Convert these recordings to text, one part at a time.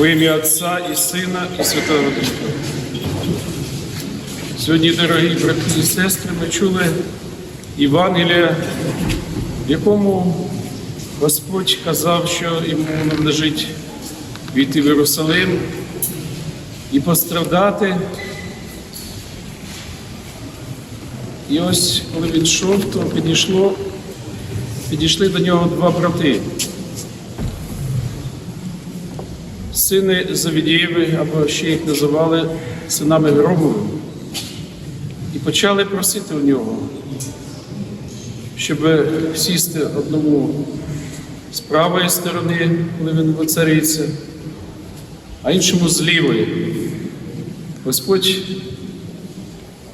Во ім'я Отця і Сина, і Святого Духа. Сьогодні, дорогі брати і сестри, ми чули Євангелія, в якому Господь казав, що йому належить війти в Єрусалим і постраждати. І ось, коли він йшов, то підійшло, підійшли до нього два брати. Сини Завідієви, або ще їх називали синами Громовими, і почали просити у нього, щоб сісти одному з правої сторони, коли він воцариться, а іншому з лівої. Господь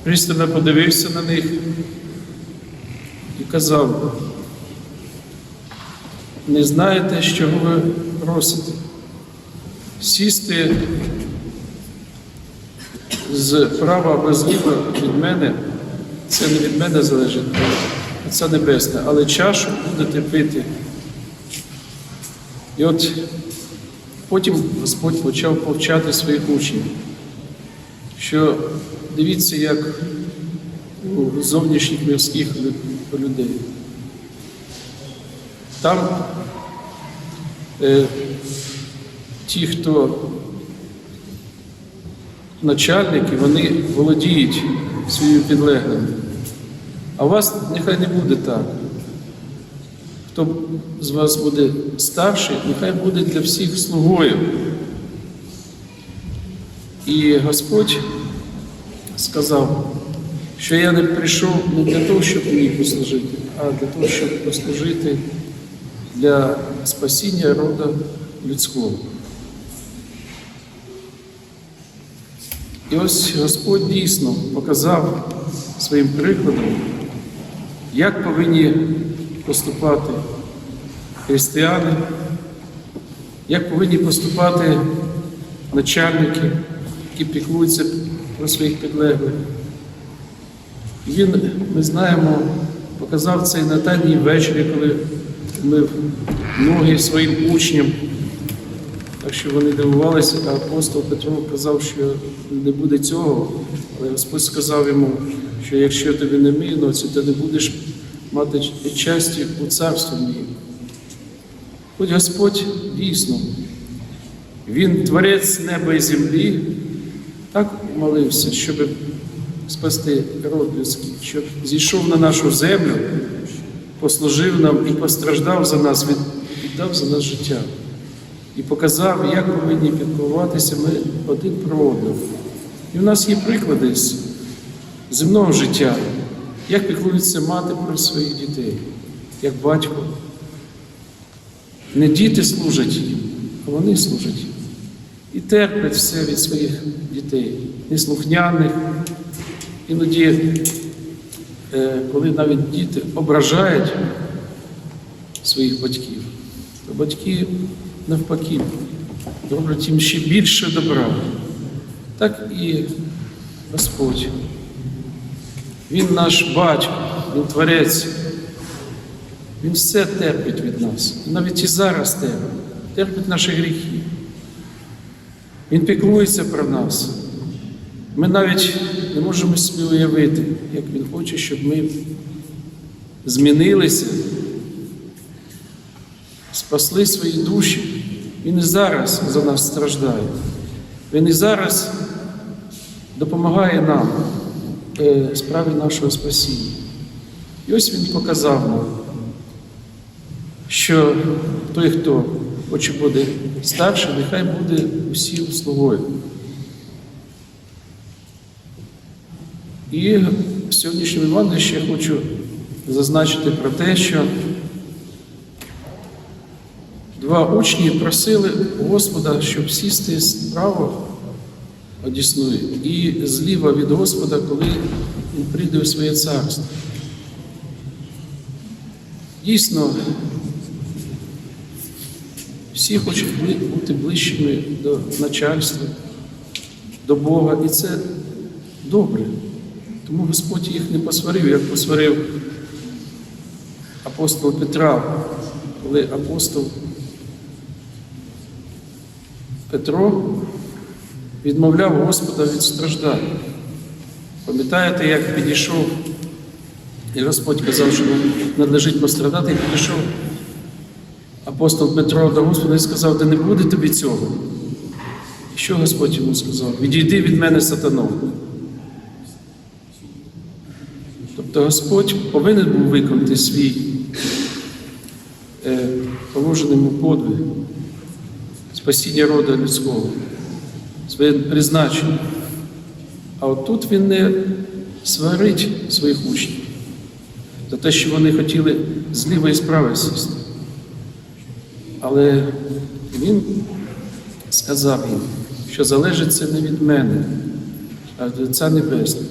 пристально подивився на них і казав, не знаєте, що ви просите сісти з права або зліва від мене, це не від мене залежить, а це небесне, але чашу будете пити. І от потім Господь почав повчати своїх учнів, що дивіться, як у зовнішніх мирських людей. Там е, ті, хто начальники, вони володіють своїми підлеглими. А у вас нехай не буде так. Хто з вас буде старший, нехай буде для всіх слугою. І Господь сказав, що я не прийшов не для того, щоб мені послужити, а для того, щоб послужити для спасіння роду людського. І ось Господь дійсно показав своїм прикладом, як повинні поступати християни, як повинні поступати начальники, які піклуються про своїх підлеглих. І Він, ми знаємо, показав це і на тайній вечорі, коли мив ноги своїм учням. Так що вони дивувалися, а апостол Петро казав, що не буде цього, але Господь сказав йому, що якщо тобі не мій ноці, то не будеш мати часті у царстві моїм. Хоч Господь дійсно, Він творець неба і землі, так молився, щоб спасти род людський, щоб зійшов на нашу землю, послужив нам і постраждав за нас, віддав за нас життя. І показав, як повинні піклуватися ми один про одного. І в нас є приклади з земного життя, як піклується мати про своїх дітей, як батько. Не діти служать а вони служать. І терплять все від своїх дітей, неслухняних. Іноді, е, коли навіть діти ображають своїх батьків, то батьки навпаки роблять їм ще більше добра. Так і Господь. Він наш батько, Він творець. Він все терпить від нас. І навіть і зараз терпить. Терпить наші гріхи. Він піклується про нас. Ми навіть не можемо собі уявити, як Він хоче, щоб ми змінилися, спасли свої душі. Він і зараз за нас страждає. Він і зараз допомагає нам е, справі нашого спасіння. І ось він показав нам, що той, хто хоче бути старший, нехай буде усім слугою. І в сьогоднішньому Івангелії ще хочу зазначити про те, що два учні просили Господа, щоб сісти справа одіснує і зліва від Господа, коли він прийде у своє царство. Дійсно, всі хочуть бути ближчими до начальства, до Бога, і це добре. Тому Господь їх не посварив, як посварив апостол Петра, коли апостол Петро відмовляв Господа від страждань. Пам'ятаєте, як підійшов, і Господь казав, що нам надлежить пострадати, і підійшов апостол Петро до Господа і сказав, де не буде тобі цього. І що Господь йому сказав? Відійди від мене, сатано. Тобто Господь повинен був виконати свій е, положений йому подвиг, спасіння роду людського, своє призначення. А от тут він не сварить своїх учнів за те, що вони хотіли з лівої справи сісти. Але він сказав їм, що залежить це не від мене, а від Отця Небесного.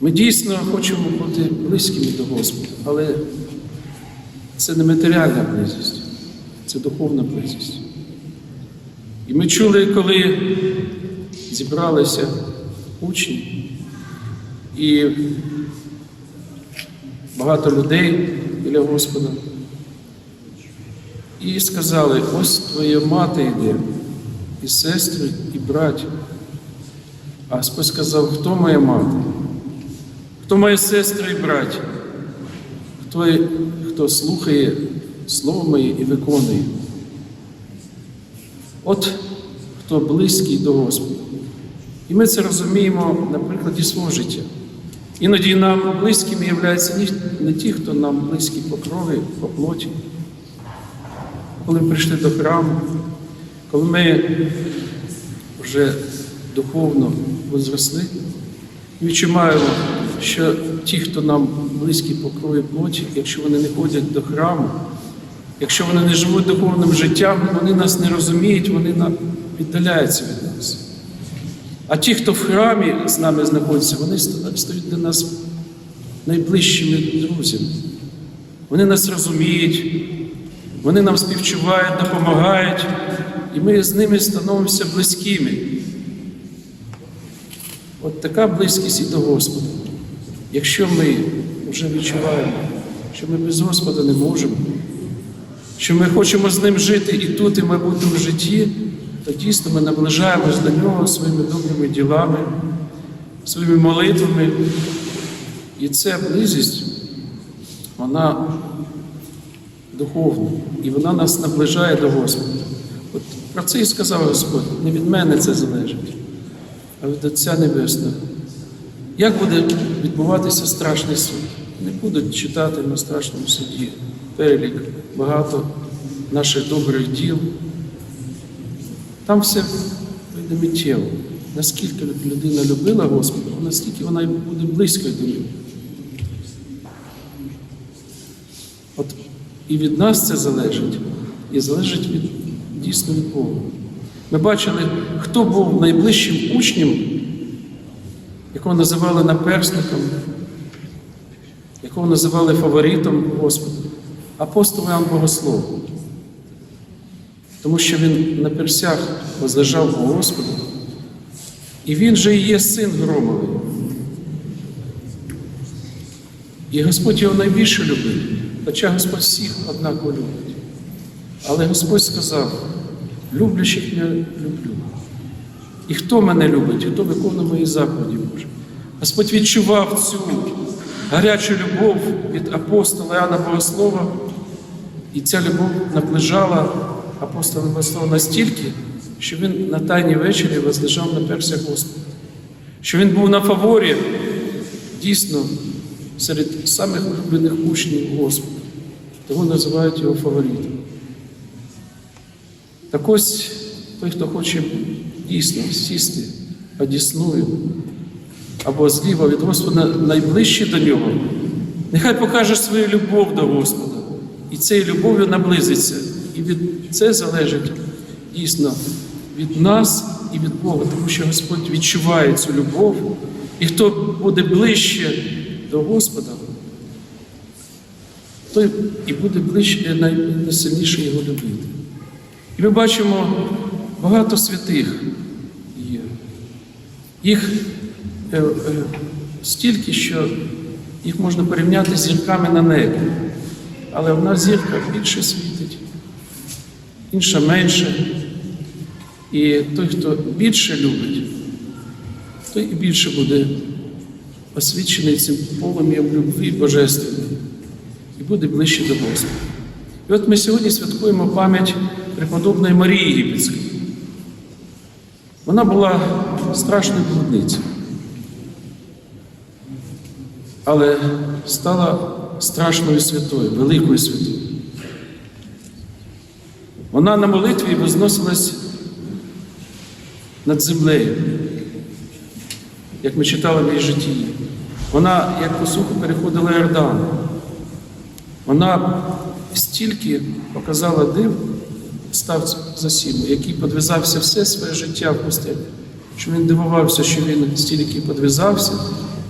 Ми дійсно хочемо бути близькими до Господа, але це не матеріальна близькість, це духовна близькість. І ми чули, коли зібралися учні, і багато людей біля Господа, і сказали, ось твоя мати йде, і сестри, і браття. А Господь сказав, хто моя мати? Хто мої сестри і браття? Хто, хто слухає Слово моє і виконує? От хто близький до Господа. І ми це розуміємо на прикладі свого життя. Іноді нам близькими являються не- ті, хто нам близькі по крові, по плоті. Коли ми прийшли до храму, коли ми вже духовно возросли, відчуваємо, що ті, хто нам близькі по крові плоті, якщо вони не ходять до храму, якщо вони не живуть духовним життям, вони нас не розуміють, вони віддаляються від нас. А ті, хто в храмі з нами знаходяться, вони стають для нас найближчими друзями. Вони нас розуміють, вони нам співчувають, допомагають, і ми з ними становимося близькими. От така близькість і до Господа. Якщо ми вже відчуваємо, що ми без Господа не можемо, що ми хочемо з ним жити і тут, і майбутньому житті, то дійсно ми наближаємось до нього своїми добрими ділами, своїми молитвами. І ця близість, вона духовна, і вона нас наближає до Господа. От про це і сказав Господь, не від мене це залежить, а від Отця Небесного. Як буде відбуватися страшний суд? Не будуть читати на страшному суді перелік багато наших добрих діл. Там все вийде миттєво. Наскільки людина любила Господа, настільки вона буде близькою до нього. От і від нас це залежить, і залежить від, дійсно від Бога. Ми бачили, хто був найближчим учнем, якого називали наперсником, якого називали фаворитом Господа, апостол Іоанн Богослов. Тому що він на персях возлежав у Господа, і він же і є син Громовий. І Господь його найбільше любив, хоча Господь всіх однаково любить. Але Господь сказав, люблящих я люблю. І хто мене любить, хто виконує мої заповіді Божі. Господь відчував цю гарячу любов від апостола Іоанна Богослова, і ця любов наближала апостола Богослова настільки, що він на тайній вечері возлежав на персях Господа. Що він був на фаворі дійсно серед самих улюблених учнів Господа. Тому називають його фаворитом. Так ось той, хто хоче дійсно сісти одісною або зліва від Господа найближче до нього, нехай покаже свою любов до Господа. І цією любов'ю наблизиться. І від це залежить дійсно від нас і від Бога, тому що Господь відчуває цю любов, і хто буде ближче до Господа, той і буде ближче найсильніше його любити. І ми бачимо багато святих є. Їх е, е, стільки, що їх можна порівняти з зірками на небі. Але одна зірка більше світить, інша менше. І той, хто більше любить, той і більше буде освічений цим полум'ям любві божественної і буде ближче до Господа. І от ми сьогодні святкуємо пам'ять преподобної Марії Єгипетської. Вона була страшною блудницею, але стала страшною святою, великою святою. Вона на молитві возносилась над землею, як ми читали в її житті. Вона, як по суху, переходила Йордан. Вона стільки показала див, став за сім'ю, який подвизався все своє життя в пустелі, що він дивувався, що він стільки подвизався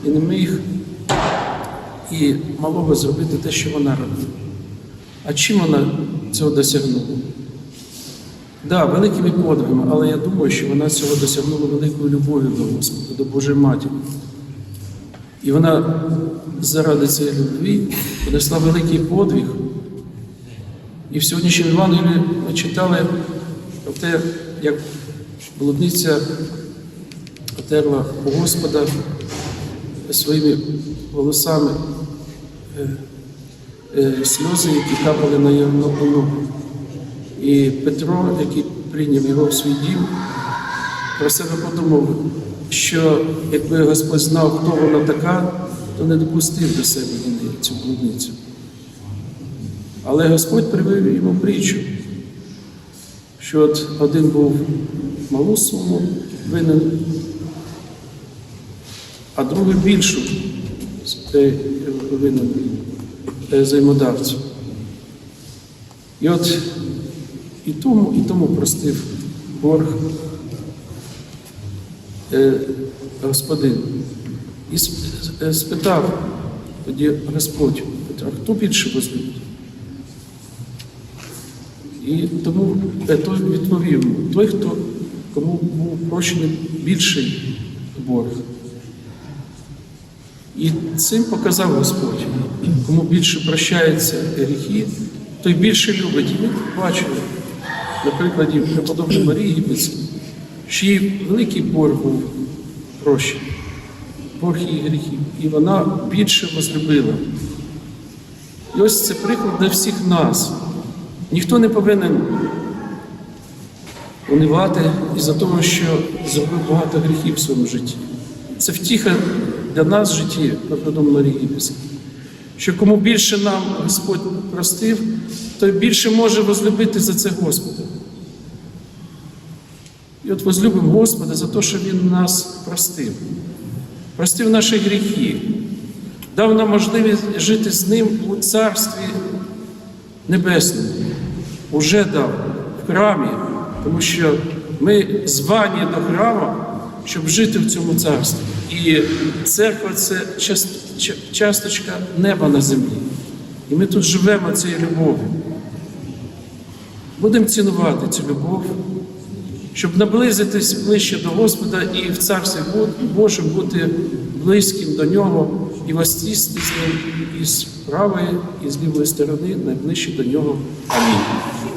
і не міг і малого зробити те, що вона робила. А чим вона цього досягнула? Да, великими подвигами, але я думаю, що вона цього досягнула великою любов'ю до Господа, до Божої Матері. І вона заради цієї любві понесла великий подвиг. І в сьогоднішньому Євангелії ми читали про те, як блудниця отерла у Господа своїми волосами е, е, сльози, які капали на його ногу. І Петро, який прийняв його в свій дім, про себе подумав, що якби Господь знав, хто вона така, то не допустив до себе він цю блудницю. Але Господь привів йому притчу, що от один був малу суму винен, а другий більшу е, взаємодавцю. І от і тому, і тому простив борг е, господин. І е, спитав тоді Господь Петра, хто більше возлюбить? І тому е, той відповів той, хто кому був прощений більший борг. І цим показав Господь, кому більше прощаються гріхи, той більше любить. І ми бачили на прикладі преподобної Марії Єгипетської, що їй великий борг був прощений, борг її гріхів. І вона більше возлюбила. І ось це приклад для всіх нас. Ніхто не повинен унивати із-за того, що зробив багато гріхів в своєму житті. Це втіха для нас в житті, Марії Єгипетської. Що кому більше нам Господь простив, той більше може возлюбити за це Господа. І от возлюбимо Господа за те, що Він нас простив, простив наші гріхи, дав нам можливість жити з Ним у Царстві Небесному. Уже дав в храмі, тому що ми звані до храму, щоб жити в цьому царстві. І церква це часточка неба на землі. І ми тут живемо цією любов'ю. Будемо цінувати цю любов, щоб наблизитись ближче до Господа і в Царстві Бо- Божому бути близьким до Нього і воссісти з ним із правої і з лівої сторони найближче до Нього. Амінь.